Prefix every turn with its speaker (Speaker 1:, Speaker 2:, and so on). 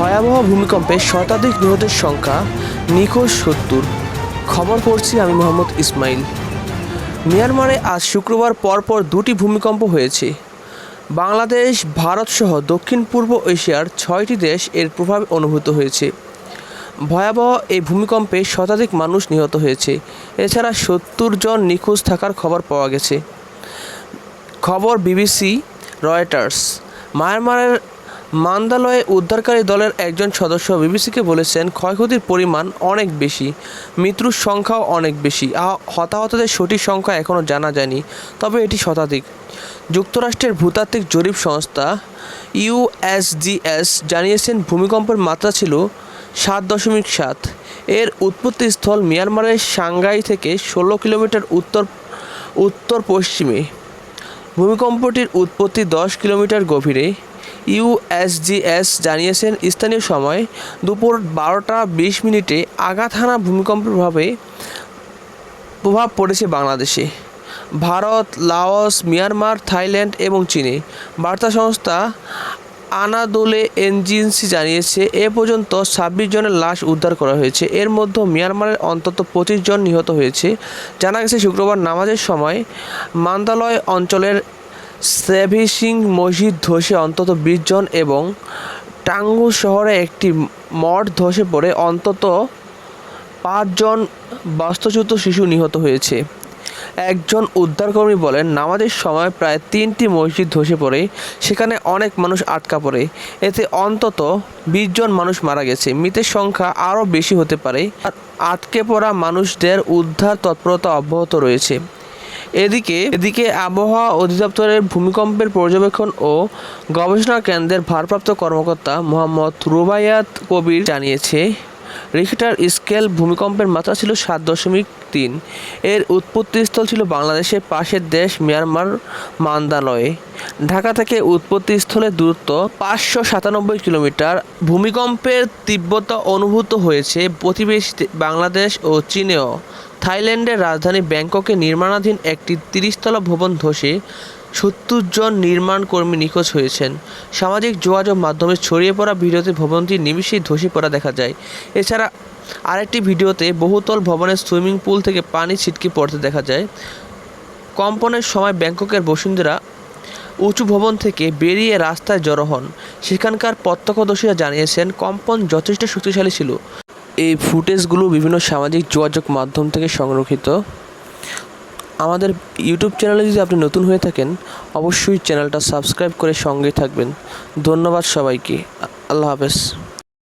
Speaker 1: ভয়াবহ ভূমিকম্পে শতাধিক নিহতের সংখ্যা নিখোঁজ সত্তর। খবর পড়ছি আমি মোহাম্মদ ইসমাইল। মিয়ানমারে আজ শুক্রবার পরপর দুটি ভূমিকম্প হয়েছে। বাংলাদেশ ভারতসহ দক্ষিণ পূর্ব এশিয়ার ছয়টি দেশ এর প্রভাবে অনুভূত হয়েছে। ভয়াবহ এই ভূমিকম্পে শতাধিক মানুষ নিহত হয়েছে। এছাড়া সত্তর জন নিখোঁজ থাকার খবর পাওয়া গেছে। খবর বিবিসি, রয়টার্স। মায়ানমারের মান্দালয়ে উদ্ধারকারী দলের একজন সদস্য বিবিসিকে বলেছেন, ক্ষয়ক্ষতির পরিমাণ অনেক বেশি, মৃত্যুর সংখ্যাও অনেক বেশি। হতাহতদের সঠিক সংখ্যা এখনও জানা যায়নি, তবে এটি শতাধিক। যুক্তরাষ্ট্রের ভূতাত্ত্বিক জরিপ সংস্থা ইউএসজিএস জানিয়েছেন, ভূমিকম্পের মাত্রা ছিল সাত দশমিক সাত। এর উৎপত্তিস্থল মিয়ানমারের সাংঘাই থেকে ষোলো কিলোমিটার উত্তর উত্তর পশ্চিমে ভূমিকম্পটির উৎপত্তি দশ কিলোমিটার গভীরে ইউএসজিএস জানিয়েছেন স্থানীয় সময় দুপুর বারোটা বিশ মিনিটে আঘাত হানা ভূমিকম্পের প্রভাবে প্রভাব পড়েছে বাংলাদেশে। ভারত, লাওস, মিয়ানমার, থাইল্যান্ড এবং চীনে। বার্তা সংস্থা আনাদোলে এনজিএনসি জানিয়েছে, এ পর্যন্ত ছাব্বিশ জনের লাশ উদ্ধার করা হয়েছে। এর মধ্যে মিয়ানমারের অন্তত পঁচিশ জন নিহত হয়েছে। জানা গেছে, শুক্রবার নামাজের সময় মান্দালয় অঞ্চলের সেভিসিং মসজিদ ধসে অন্তত বিশ জন এবং টাঙ্গু শহরে একটি মঠ ধসে পড়ে অন্তত পাঁচজন বাস্তুচ্যুত শিশু নিহত হয়েছে। একজন উদ্ধারকর্মী বলেন, নামাজের সময় প্রায় তিনটি মসজিদ ধসে পড়ে, সেখানে অনেক মানুষ আটকা পড়ে। এতে অন্তত বিশ জন মানুষ মারা গেছে। মৃতের সংখ্যা আরও বেশি হতে পারে। আর আটকে পড়া মানুষদের উদ্ধার তৎপরতা অব্যাহত রয়েছে। এদিকে এদিকে আবহাওয়া অধিদপ্তরের ভূমিকম্পের পর্যবেক্ষণ ও গবেষণা কেন্দ্রের ভারপ্রাপ্ত কর্মকর্তা মোহাম্মদ রুবায়াত কবির জানিয়েছে রিখটার স্কেল ভূমিকম্পের মাত্রা ছিল সাত দশমিক তিন। এর উৎপত্তিস্থল ছিল বাংলাদেশের পাশের দেশ মিয়ানমার মান্দালয়ে। ঢাকা থেকে উৎপত্তিস্থলের দূরত্ব পাঁচশো সাতানব্বই কিলোমিটার। ভূমিকম্পের তীব্রতা অনুভূত হয়েছে প্রতিবেশী বাংলাদেশ ও চীনেও। থাইল্যান্ডের রাজধানী ব্যাংককে নির্মাণাধীন একটি তিরিশতলা ভবন ধসে সত্তর জন নির্মাণ কর্মী নিখোঁজ হয়েছেন। সামাজিক যোগাযোগ মাধ্যমে ছড়িয়ে পড়া ভিডিওতে ভবনটি নিমিষেই ধসে পড়া দেখা যায়। এছাড়া আরেকটি ভিডিওতে বহুতল ভবনের সুইমিং পুল থেকে পানি ছিটকে পড়তে দেখা যায়। কম্পনের সময় ব্যাংককের বাসিন্দারা উঁচু ভবন থেকে বেরিয়ে রাস্তায় জড়ো হন। সেখানকার প্রত্যক্ষদর্শীরা জানিয়েছেন, কম্পন যথেষ্ট শক্তিশালী ছিল। এই ফুটেজগুলো বিভিন্ন সামাজিক যোগাযোগ মাধ্যম থেকে সংরক্ষিত। আমাদের ইউটিউব চ্যানেলে যদি আপনি নতুন হয়ে থাকেন, অবশ্যই চ্যানেলটা সাবস্ক্রাইব করে সঙ্গে থাকবেন। ধন্যবাদ সবাইকে। আল্লাহ হাফেজ।